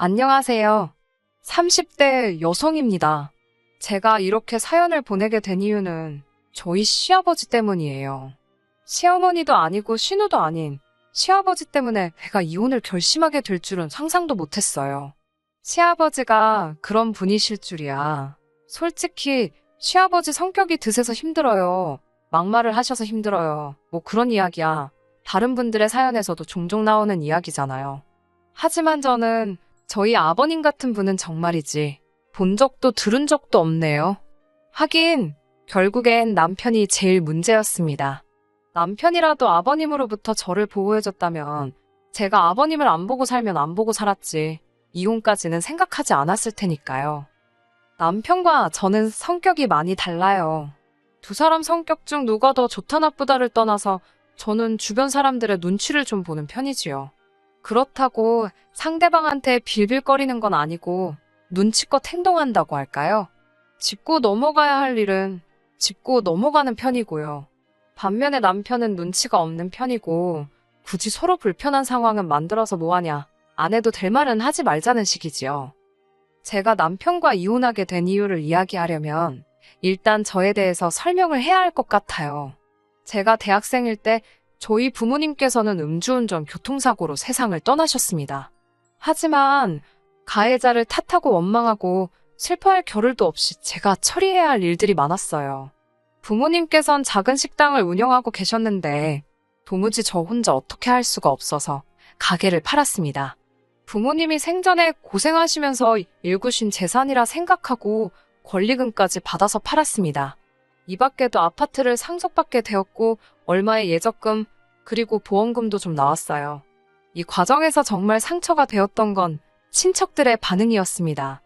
안녕하세요. 30대 여성입니다. 제가 이렇게 사연을 보내게 된 이유는 저희 시아버지 때문이에요. 시어머니도 아니고 신우도 아닌 시아버지 때문에 제가 이혼을 결심하게 될 줄은 상상도 못했어요. 시아버지가 그런 분이실 줄이야. 솔직히 시아버지 성격이 드세서 힘들어요. 막말을 하셔서 힘들어요. 뭐 그런 이야기야. 다른 분들의 사연에서도 종종 나오는 이야기잖아요. 하지만 저는 저희 아버님 같은 분은 정말이지 본 적도 들은 적도 없네요. 하긴 결국엔 남편이 제일 문제였습니다. 남편이라도 아버님으로부터 저를 보호해줬다면 제가 아버님을 안 보고 살면 안 보고 살았지 이혼까지는 생각하지 않았을 테니까요. 남편과 저는 성격이 많이 달라요. 두 사람 성격 중 누가 더 좋다 나쁘다를 떠나서 저는 주변 사람들의 눈치를 좀 보는 편이지요. 그렇다고 상대방한테 빌빌거리는 건 아니고 눈치껏 행동한다고 할까요? 짚고 넘어가야 할 일은 짚고 넘어가는 편이고요. 반면에 남편은 눈치가 없는 편이고 굳이 서로 불편한 상황은 만들어서 뭐하냐. 안 해도 될 말은 하지 말자는 식이지요. 제가 남편과 이혼하게 된 이유를 이야기하려면 일단 저에 대해서 설명을 해야 할 것 같아요. 제가 대학생일 때 저희 부모님께서는 음주운전 교통사고로 세상을 떠나셨습니다. 하지만 가해자를 탓하고 원망하고 슬퍼할 겨를도 없이 제가 처리해야 할 일들이 많았어요. 부모님께선 작은 식당을 운영하고 계셨는데 도무지 저 혼자 어떻게 할 수가 없어서 가게를 팔았습니다. 부모님이 생전에 고생하시면서 일구신 재산이라 생각하고 권리금까지 받아서 팔았습니다. 이 밖에도 아파트를 상속받게 되었고 얼마의 예적금 그리고 보험금도 좀 나왔어요. 이 과정에서 정말 상처가 되었던 건 친척들의 반응이었습니다.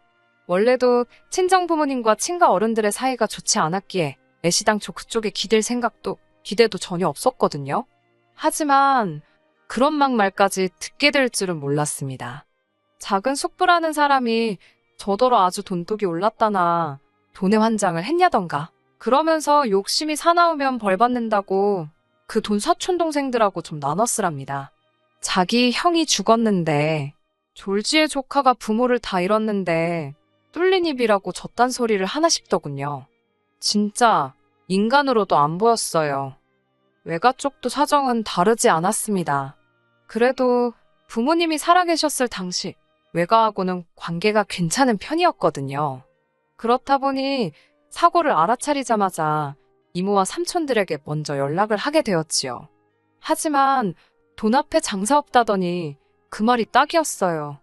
원래도 친정 부모님과 친가 어른들의 사이가 좋지 않았기에 애시당초 그쪽에 기댈 생각도 기대도 전혀 없었거든요. 하지만 그런 막말까지 듣게 될 줄은 몰랐습니다. 작은 숙부라는 사람이 저더러 아주 돈독이 올랐다나 돈의 환장을 했냐던가 그러면서 욕심이 사나우면 벌 받는다고 그 돈 사촌 동생들하고 좀 나눴으랍니다. 자기 형이 죽었는데 졸지의 조카가 부모를 다 잃었는데 뚫린 입이라고 저딴 소리를 하나 싶더군요. 진짜 인간으로도 안 보였어요. 외가 쪽도 사정은 다르지 않았습니다. 그래도 부모님이 살아계셨을 당시 외가하고는 관계가 괜찮은 편이었거든요. 그렇다 보니 사고를 알아차리자마자 이모와 삼촌들에게 먼저 연락을 하게 되었지요. 하지만 돈 앞에 장사 없다더니 그 말이 딱이었어요.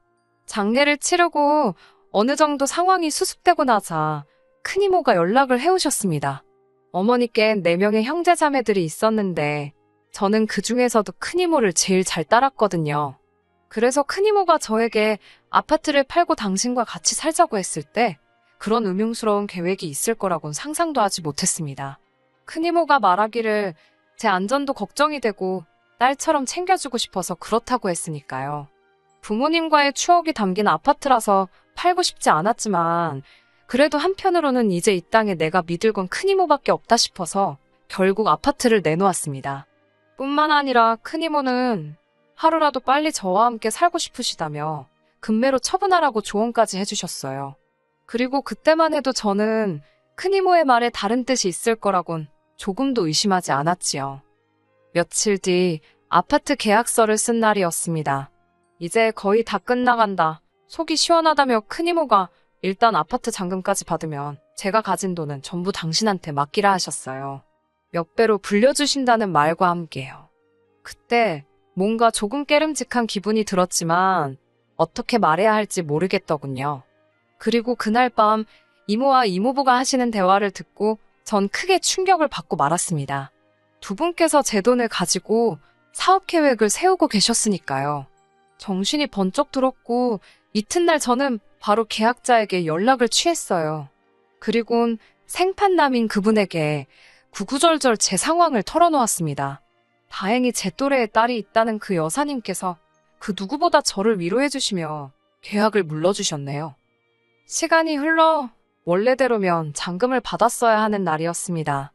장례를 치르고 어느 정도 상황이 수습되고 나자 큰 이모가 연락을 해오셨습니다. 어머니께 네명의 형제 자매들이 있었는데 저는 그 중에서도 큰 이모를 제일 잘 따랐거든요. 그래서 큰 이모가 저에게 아파트를 팔고 당신과 같이 살자고 했을 때 그런 음흉스러운 계획이 있을 거라곤 상상도 하지 못했습니다. 큰 이모가 말하기를 제 안전도 걱정이 되고 딸처럼 챙겨주고 싶어서 그렇다고 했으니까요. 부모님과의 추억이 담긴 아파트라서 팔고 싶지 않았지만 그래도 한편으로는 이제 이 땅에 내가 믿을 건 큰 이모밖에 없다 싶어서 결국 아파트를 내놓았습니다. 뿐만 아니라 큰 이모는 하루라도 빨리 저와 함께 살고 싶으시다며 금매로 처분하라고 조언까지 해주셨어요. 그리고 그때만 해도 저는 큰 이모의 말에 다른 뜻이 있을 거라곤 조금도 의심하지 않았지요. 며칠 뒤 아파트 계약서를 쓴 날이었습니다. 이제 거의 다 끝나간다. 속이 시원하다며 큰 이모가 일단 아파트 잔금까지 받으면 제가 가진 돈은 전부 당신한테 맡기라 하셨어요. 몇 배로 불려주신다는 말과 함께요. 그때 뭔가 조금 깨름직한 기분이 들었지만 어떻게 말해야 할지 모르겠더군요. 그리고 그날 밤 이모와 이모부가 하시는 대화를 듣고 전 크게 충격을 받고 말았습니다. 두 분께서 제 돈을 가지고 사업 계획을 세우고 계셨으니까요. 정신이 번쩍 들었고 이튿날 저는 바로 계약자에게 연락을 취했어요. 그리곤 생판남인 그분에게 구구절절 제 상황을 털어놓았습니다. 다행히 제 또래의 딸이 있다는 그 여사님께서 그 누구보다 저를 위로해주시며 계약을 물러주셨네요. 시간이 흘러 원래대로면 잔금을 받았어야 하는 날이었습니다.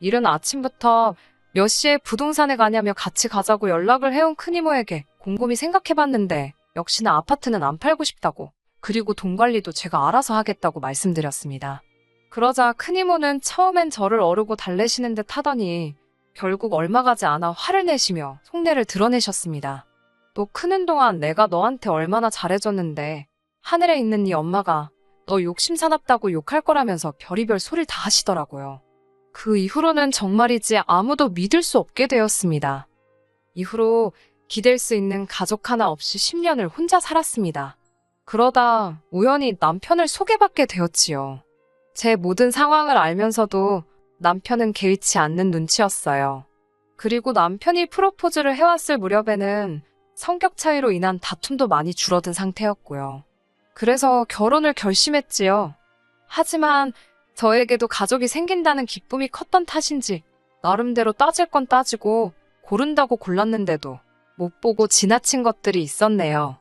이른 아침부터 몇 시에 부동산에 가냐며 같이 가자고 연락을 해온 큰이모에게 곰곰이 생각해봤는데 역시나 아파트는 안 팔고 싶다고, 그리고 돈 관리도 제가 알아서 하겠다고 말씀드렸습니다. 그러자 큰 이모는 처음엔 저를 어르고 달래시는 듯 하더니 결국 얼마 가지 않아 화를 내시며 속내를 드러내셨습니다. 너 크는 동안 내가 너한테 얼마나 잘해줬는데 하늘에 있는 네 엄마가 너 욕심 사납다고 욕할 거라면서 별의별 소리를 다 하시더라고요. 그 이후로는 정말이지 아무도 믿을 수 없게 되었습니다. 이후로 기댈 수 있는 가족 하나 없이 10년을 혼자 살았습니다. 그러다 우연히 남편을 소개받게 되었지요. 제 모든 상황을 알면서도 남편은 개의치 않는 눈치였어요. 그리고 남편이 프로포즈를 해왔을 무렵에는 성격 차이로 인한 다툼도 많이 줄어든 상태였고요. 그래서 결혼을 결심했지요. 하지만 저에게도 가족이 생긴다는 기쁨이 컸던 탓인지 나름대로 따질 건 따지고 고른다고 골랐는데도 못 보고 지나친 것들이 있었네요.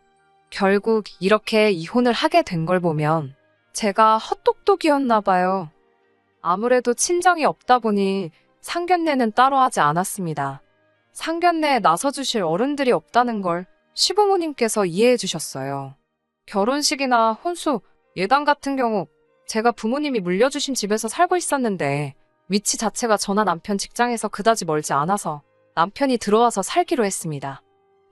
결국 이렇게 이혼을 하게 된 걸 보면 제가 헛똑똑이었나 봐요. 아무래도 친정이 없다 보니 상견례는 따로 하지 않았습니다. 상견례에 나서주실 어른들이 없다는 걸 시부모님께서 이해해 주셨어요. 결혼식이나 혼수, 예당 같은 경우 제가 부모님이 물려주신 집에서 살고 있었는데 위치 자체가 저나 남편 직장에서 그다지 멀지 않아서 남편이 들어와서 살기로 했습니다.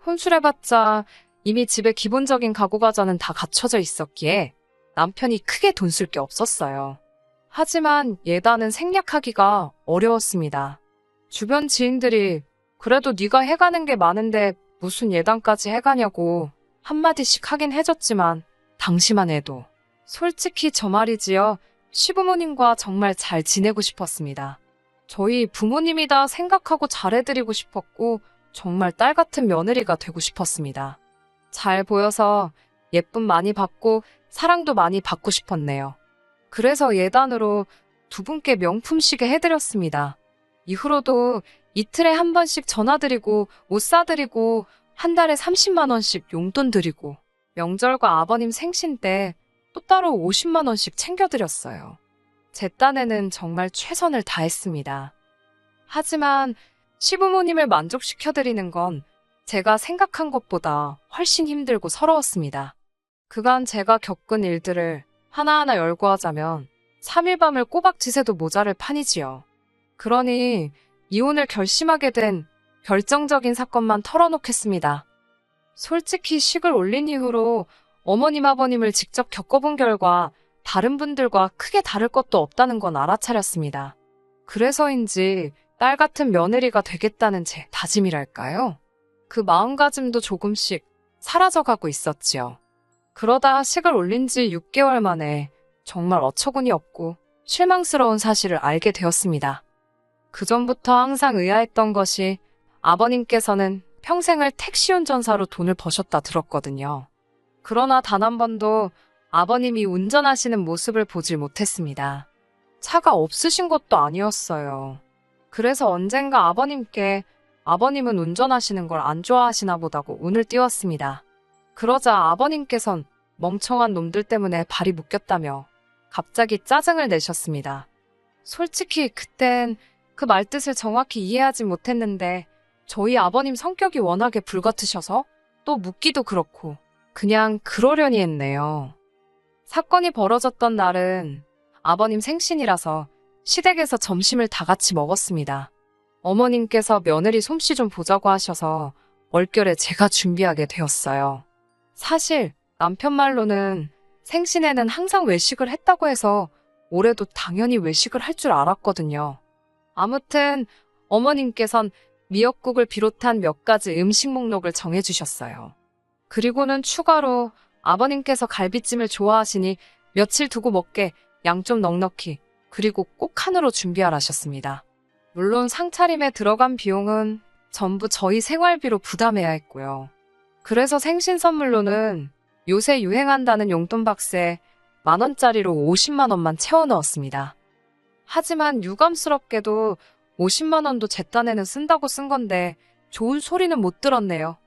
혼수를 해봤자 이미 집에 기본적인 가구 과자는 다 갖춰져 있었기에 남편이 크게 돈 쓸 게 없었어요. 하지만 예단은 생략하기가 어려웠습니다. 주변 지인들이 그래도 네가 해가는 게 많은데 무슨 예단까지 해가냐고 한마디씩 하긴 해줬지만 당시만 해도 솔직히 저 말이지요. 시부모님과 정말 잘 지내고 싶었습니다. 저희 부모님이다 생각하고 잘해드리고 싶었고 정말 딸 같은 며느리가 되고 싶었습니다. 잘 보여서 예쁨 많이 받고 사랑도 많이 받고 싶었네요. 그래서 예단으로 두 분께 명품 시계 해드렸습니다. 이후로도 이틀에 한 번씩 전화드리고 옷 사드리고 한 달에 30만 원씩 용돈 드리고 명절과 아버님 생신 때 또 따로 50만 원씩 챙겨드렸어요. 제 딴에는 정말 최선을 다했습니다. 하지만 시부모님을 만족시켜드리는 건 제가 생각한 것보다 훨씬 힘들고 서러웠습니다. 그간 제가 겪은 일들을 하나하나 열거하자면 3일 밤을 꼬박 지새도 모자를 판이지요. 그러니 이혼을 결심하게 된 결정적인 사건만 털어놓겠습니다. 솔직히 식을 올린 이후로 어머님 아버님을 직접 겪어본 결과 다른 분들과 크게 다를 것도 없다는 건 알아차렸습니다. 그래서인지 딸 같은 며느리가 되겠다는 제 다짐이랄까요? 그 마음가짐도 조금씩 사라져가고 있었지요. 그러다 식을 올린 지 6개월 만에 정말 어처구니 없고 실망스러운 사실을 알게 되었습니다. 그전부터 항상 의아했던 것이 아버님께서는 평생을 택시 운전사로 돈을 버셨다 들었거든요. 그러나 단 한 번도 아버님이 운전하시는 모습을 보질 못했습니다. 차가 없으신 것도 아니었어요. 그래서 언젠가 아버님께 아버님은 운전하시는 걸 안 좋아하시나 보다고 운을 띄웠습니다. 그러자 아버님께선 멍청한 놈들 때문에 발이 묶였다며 갑자기 짜증을 내셨습니다. 솔직히 그땐 그 말뜻을 정확히 이해하지 못했는데 저희 아버님 성격이 워낙에 불같으셔서 또 묻기도 그렇고 그냥 그러려니 했네요. 사건이 벌어졌던 날은 아버님 생신이라서 시댁에서 점심을 다 같이 먹었습니다. 어머님께서 며느리 솜씨 좀 보자고 하셔서 얼결에 제가 준비하게 되었어요. 사실 남편 말로는 생신에는 항상 외식을 했다고 해서 올해도 당연히 외식을 할 줄 알았거든요. 아무튼 어머님께선 미역국을 비롯한 몇 가지 음식 목록을 정해주셨어요. 그리고는 추가로 아버님께서 갈비찜을 좋아하시니 며칠 두고 먹게 양 좀 넉넉히 그리고 꼭 칸으로 준비하라셨습니다. 물론 상차림에 들어간 비용은 전부 저희 생활비로 부담해야 했고요. 그래서 생신 선물로는 요새 유행한다는 용돈 박스에 만 원짜리로 50만 원만 채워 넣었습니다. 하지만 유감스럽게도 50만 원도 제 딴에는 쓴다고 쓴 건데 좋은 소리는 못 들었네요.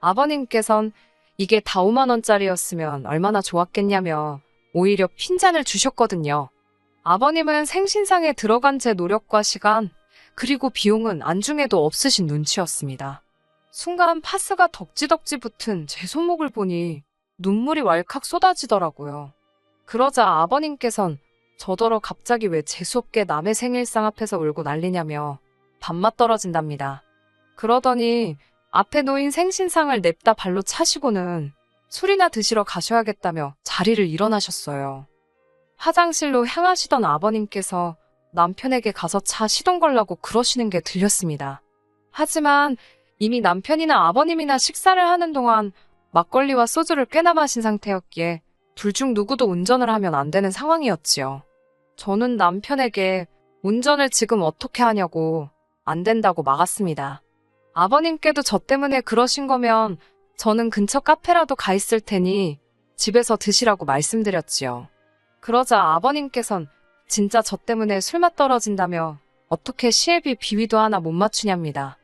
아버님께선 이게 다 5만 원짜리였으면 얼마나 좋았겠냐며 오히려 핀잔을 주셨거든요. 아버님은 생신상에 들어간 제 노력과 시간, 그리고 비용은 안중에도 없으신 눈치였습니다. 순간 파스가 덕지덕지 붙은 제 손목을 보니 눈물이 왈칵 쏟아지더라고요. 그러자 아버님께선 저더러 갑자기 왜 재수없게 남의 생일상 앞에서 울고 난리냐며 밥맛 떨어진답니다. 그러더니 앞에 놓인 생신상을 냅다 발로 차시고는 술이나 드시러 가셔야겠다며 자리를 일어나셨어요. 화장실로 향하시던 아버님께서 남편에게 가서 차 시동 걸라고 그러시는 게 들렸습니다. 하지만 이미 남편이나 아버님이나 식사를 하는 동안 막걸리와 소주를 꽤나 마신 상태였기에 둘 중 누구도 운전을 하면 안 되는 상황이었지요. 저는 남편에게 운전을 지금 어떻게 하냐고 안 된다고 막았습니다. 아버님께도 저 때문에 그러신 거면 저는 근처 카페라도 가 있을 테니 집에서 드시라고 말씀드렸지요. 그러자 아버님께선 진짜 저 때문에 술맛 떨어진다며 어떻게 시애비 비위도 하나 못 맞추냐입니다.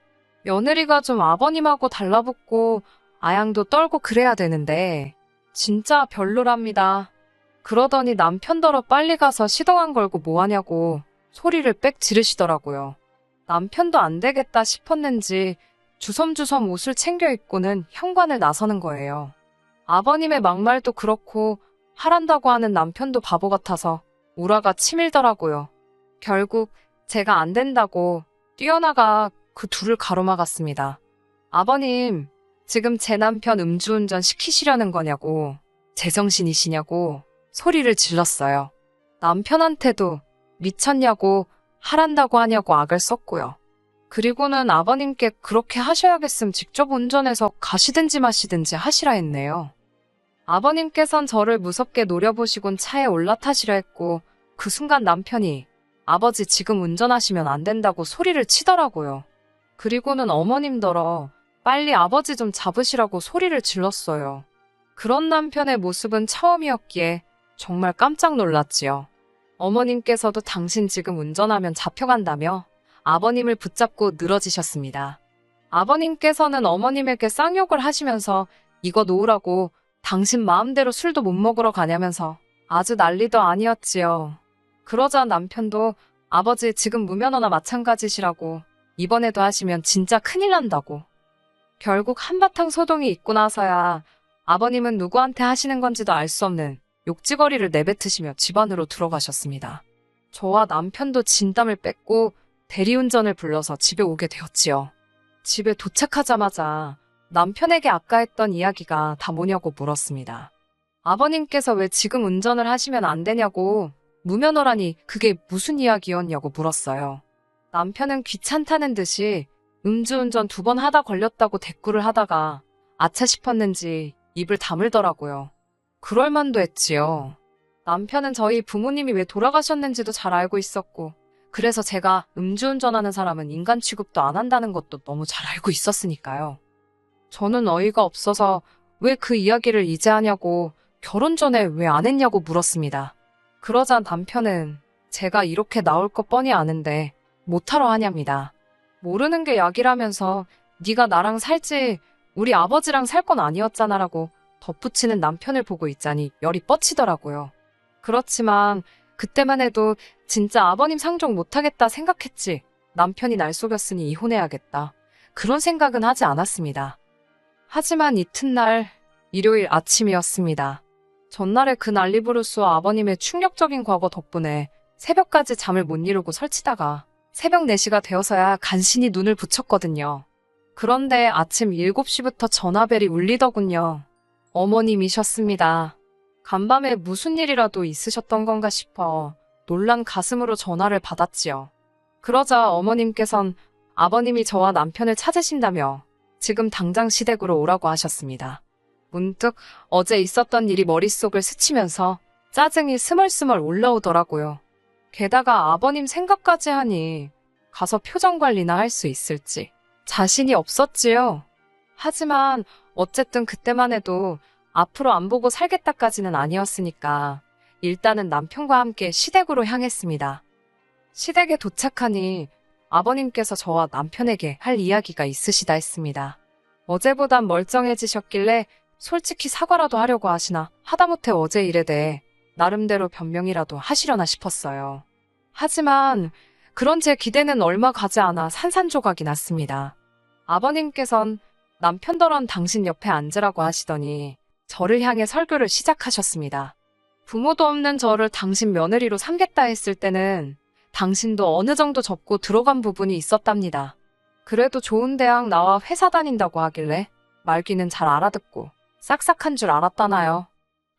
며느리가 좀 아버님하고 달라붙고 아양도 떨고 그래야 되는데 진짜 별로랍니다. 그러더니 남편더러 빨리 가서 시동 안 걸고 뭐하냐고 소리를 빽 지르시더라고요. 남편도 안 되겠다 싶었는지 주섬주섬 옷을 챙겨 입고는 현관을 나서는 거예요. 아버님의 막말도 그렇고 하란다고 하는 남편도 바보 같아서 우라가 치밀더라고요. 결국 제가 안 된다고 뛰어나가 그 둘을 가로막았습니다. 아버님, 지금 제 남편 음주운전 시키시려는 거냐고, 제정신이시냐고 소리를 질렀어요. 남편한테도 미쳤냐고 하란다고 하냐고 악을 썼고요. 그리고는 아버님께 그렇게 하셔야겠음 직접 운전해서 가시든지 마시든지 하시라 했네요. 아버님께선 저를 무섭게 노려보시곤 차에 올라타시려 했고 그 순간 남편이 아버지 지금 운전하시면 안 된다고 소리를 치더라고요. 그리고는 어머님더러 빨리 아버지 좀 잡으시라고 소리를 질렀어요. 그런 남편의 모습은 처음이었기에 정말 깜짝 놀랐지요. 어머님께서도 당신 지금 운전하면 잡혀간다며 아버님을 붙잡고 늘어지셨습니다. 아버님께서는 어머님에게 쌍욕을 하시면서 이거 놓으라고 당신 마음대로 술도 못 먹으러 가냐면서 아주 난리도 아니었지요. 그러자 남편도 아버지 지금 무면허나 마찬가지시라고 이번에도 하시면 진짜 큰일 난다고. 결국 한바탕 소동이 있고 나서야 아버님은 누구한테 하시는 건지도 알 수 없는 욕지거리를 내뱉으시며 집 안으로 들어가셨습니다. 저와 남편도 진땀을 뺐고 대리운전을 불러서 집에 오게 되었지요. 집에 도착하자마자 남편에게 아까 했던 이야기가 다 뭐냐고 물었습니다. 아버님께서 왜 지금 운전을 하시면 안 되냐고 무면허라니 그게 무슨 이야기였냐고 물었어요. 남편은 귀찮다는 듯이 음주운전 두 번 하다 걸렸다고 대꾸를 하다가 아차 싶었는지 입을 다물더라고요. 그럴 만도 했지요. 남편은 저희 부모님이 왜 돌아가셨는지도 잘 알고 있었고, 그래서 제가 음주운전하는 사람은 인간 취급도 안 한다는 것도 너무 잘 알고 있었으니까요. 저는 어이가 없어서 왜 그 이야기를 이제 하냐고 결혼 전에 왜 안 했냐고 물었습니다. 그러자 남편은 제가 이렇게 나올 것 뻔히 아는데 못하러 하냐입니다. 모르는 게 약이라면서 네가 나랑 살지 우리 아버지랑 살 건 아니었잖아라고 덧붙이는 남편을 보고 있자니 열이 뻗치더라고요. 그렇지만 그때만 해도 진짜 아버님 상종 못하겠다 생각했지 남편이 날 속였으니 이혼해야겠다. 그런 생각은 하지 않았습니다. 하지만 이튿날 일요일 아침이었습니다. 전날에 그 난리부르스와 아버님의 충격적인 과거 덕분에 새벽까지 잠을 못 이루고 설치다가 새벽 4시가 되어서야 간신히 눈을 붙였거든요. 그런데 아침 7시부터 전화벨이 울리더군요. 어머님이셨습니다. 간밤에 무슨 일이라도 있으셨던 건가 싶어 놀란 가슴으로 전화를 받았지요. 그러자 어머님께선 아버님이 저와 남편을 찾으신다며 지금 당장 시댁으로 오라고 하셨습니다. 문득 어제 있었던 일이 머릿속을 스치면서 짜증이 스멀스멀 올라오더라고요. 게다가 아버님 생각까지 하니 가서 표정 관리나 할 수 있을지 자신이 없었지요. 하지만 어쨌든 그때만 해도 앞으로 안 보고 살겠다까지는 아니었으니까 일단은 남편과 함께 시댁으로 향했습니다. 시댁에 도착하니 아버님께서 저와 남편에게 할 이야기가 있으시다 했습니다. 어제보단 멀쩡해지셨길래 솔직히 사과라도 하려고 하시나 하다못해 어제 일에 대해 나름대로 변명이라도 하시려나 싶었어요. 하지만 그런 제 기대는 얼마 가지 않아 산산조각이 났습니다. 아버님께선 남편더런 당신 옆에 앉으라고 하시더니 저를 향해 설교를 시작하셨습니다. 부모도 없는 저를 당신 며느리로 삼겠다 했을 때는 당신도 어느 정도 접고 들어간 부분이 있었답니다. 그래도 좋은 대학 나와 회사 다닌다고 하길래 말귀는 잘 알아듣고 싹싹한 줄 알았다나요.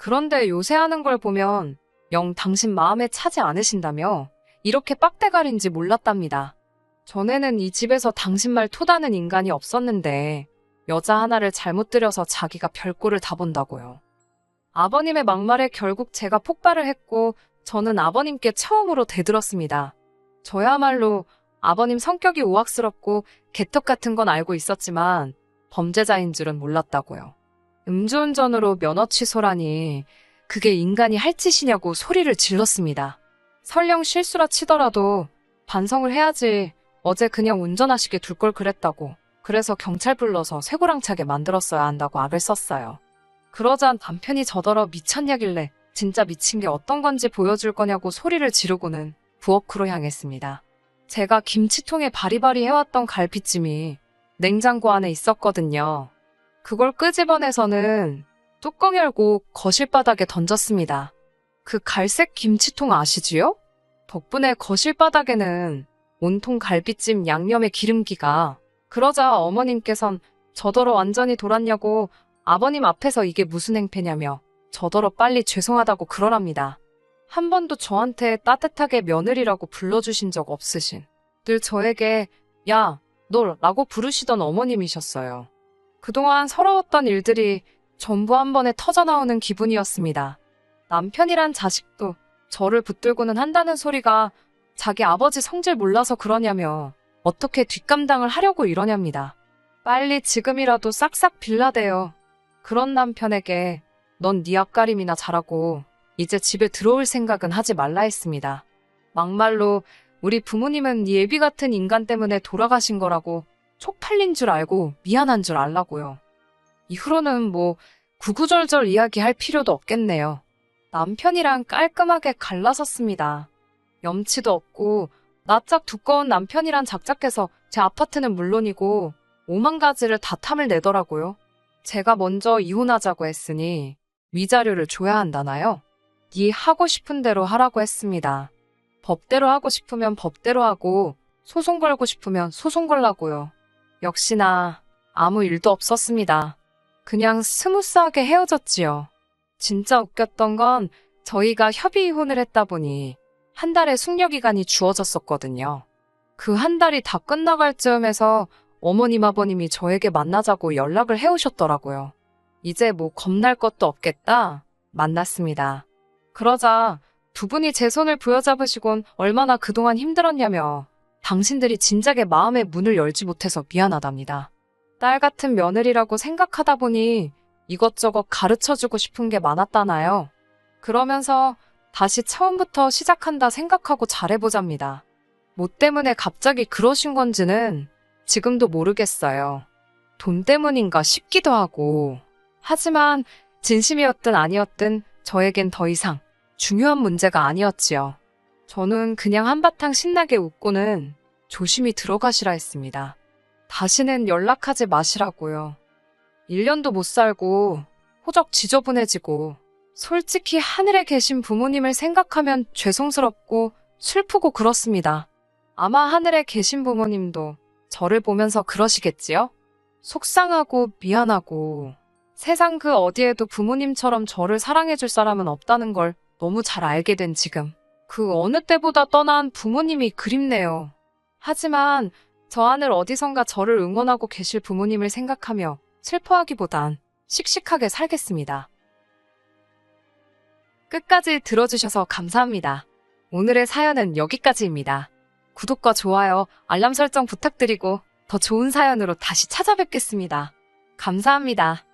그런데 요새 하는 걸 보면 영 당신 마음에 차지 않으신다며 이렇게 빡대가리인지 몰랐답니다. 전에는 이 집에서 당신 말 토다는 인간이 없었는데 여자 하나를 잘못 들여서 자기가 별꼴을 다 본다고요. 아버님의 막말에 결국 제가 폭발을 했고 저는 아버님께 처음으로 대들었습니다. 저야말로 아버님 성격이 우악스럽고 개떡 같은 건 알고 있었지만 범죄자인 줄은 몰랐다고요. 음주운전으로 면허 취소라니 그게 인간이 할 짓이냐고 소리를 질렀습니다. 설령 실수라 치더라도 반성을 해야지 어제 그냥 운전하시게 둘 걸 그랬다고 그래서 경찰 불러서 쇠고랑차게 만들었어야 한다고 악을 썼어요. 그러자 남편이 저더러 미쳤냐길래 진짜 미친 게 어떤 건지 보여줄 거냐고 소리를 지르고는 부엌으로 향했습니다. 제가 김치통에 바리바리 해왔던 갈비찜이 냉장고 안에 있었거든요. 그걸 끄집어내서는 뚜껑 열고 거실 바닥에 던졌습니다. 그 갈색 김치통 아시지요? 덕분에 거실 바닥에는 온통 갈비찜 양념의 기름기가 그러자 어머님께선 저더러 완전히 돌았냐고 아버님 앞에서 이게 무슨 행패냐며 저더러 빨리 죄송하다고 그러랍니다. 한 번도 저한테 따뜻하게 며느리라고 불러주신 적 없으신 늘 저에게 야, 너 라고 부르시던 어머님이셨어요. 그동안 서러웠던 일들이 전부 한 번에 터져나오는 기분이었습니다. 남편이란 자식도 저를 붙들고는 한다는 소리가 자기 아버지 성질 몰라서 그러냐며 어떻게 뒷감당을 하려고 이러냐입니다. 빨리 지금이라도 싹싹 빌라대요. 그런 남편에게 넌 네 앞가림이나 잘하고 이제 집에 들어올 생각은 하지 말라 했습니다. 막말로 우리 부모님은 네 예비 같은 인간 때문에 돌아가신 거라고 쪽팔린 줄 알고 미안한 줄 알라고요. 이후로는 뭐 구구절절 이야기할 필요도 없겠네요. 남편이랑 깔끔하게 갈라섰습니다. 염치도 없고 낯짝 두꺼운 남편이란 작작해서 제 아파트는 물론이고 오만 가지를 다 탐을 내더라고요. 제가 먼저 이혼하자고 했으니 위자료를 줘야 한다나요? 네 하고 싶은 대로 하라고 했습니다. 법대로 하고 싶으면 법대로 하고 소송 걸고 싶으면 소송 걸라고요. 역시나 아무 일도 없었습니다. 그냥 스무스하게 헤어졌지요. 진짜 웃겼던 건 저희가 협의 이혼을 했다 보니 한 달의 숙려 기간이 주어졌었거든요. 그 한 달이 다 끝나갈 즈음에서 어머님 아버님이 저에게 만나자고 연락을 해오셨더라고요. 이제 뭐 겁날 것도 없겠다. 만났습니다. 그러자 두 분이 제 손을 부여잡으시곤 얼마나 그동안 힘들었냐며 당신들이 진작에 마음의 문을 열지 못해서 미안하답니다. 딸 같은 며느리라고 생각하다 보니 이것저것 가르쳐주고 싶은 게 많았다나요. 그러면서 다시 처음부터 시작한다 생각하고 잘해보잡니다. 뭐 때문에 갑자기 그러신 건지는 지금도 모르겠어요. 돈 때문인가 싶기도 하고. 하지만 진심이었든 아니었든 저에겐 더 이상 중요한 문제가 아니었지요. 저는 그냥 한바탕 신나게 웃고는 조심히 들어가시라 했습니다. 다시는 연락하지 마시라고요. 1년도 못 살고 호적 지저분해지고 솔직히 하늘에 계신 부모님을 생각하면 죄송스럽고 슬프고 그렇습니다. 아마 하늘에 계신 부모님도 저를 보면서 그러시겠지요? 속상하고 미안하고 세상 그 어디에도 부모님처럼 저를 사랑해줄 사람은 없다는 걸 너무 잘 알게 된 지금 그 어느 때보다 떠난 부모님이 그립네요. 하지만 저 하늘 어디선가 저를 응원하고 계실 부모님을 생각하며 슬퍼하기보단 씩씩하게 살겠습니다. 끝까지 들어주셔서 감사합니다. 오늘의 사연은 여기까지입니다. 구독과 좋아요, 알람 설정 부탁드리고 더 좋은 사연으로 다시 찾아뵙겠습니다. 감사합니다.